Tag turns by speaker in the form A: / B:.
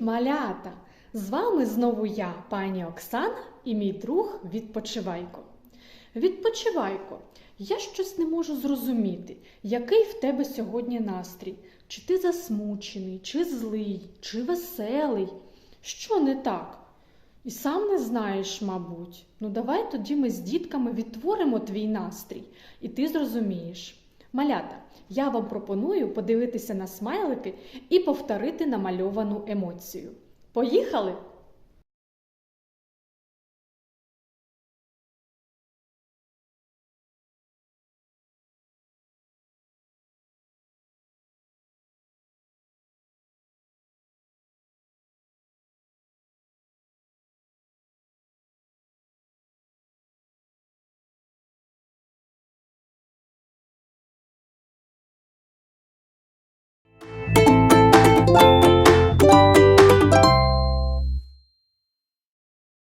A: малята! З вами знову я, пані Оксана, і мій друг Відпочивайко. Відпочивайко, я щось не можу зрозуміти, який в тебе сьогодні настрій? Чи ти засмучений, чи злий, чи веселий? Що не так? І сам не знаєш, мабуть. Ну давай тоді ми з дітками відтворимо твій настрій, і ти зрозумієш. Малята, я вам пропоную подивитися на смайлики і повторити намальовану емоцію. Поїхали!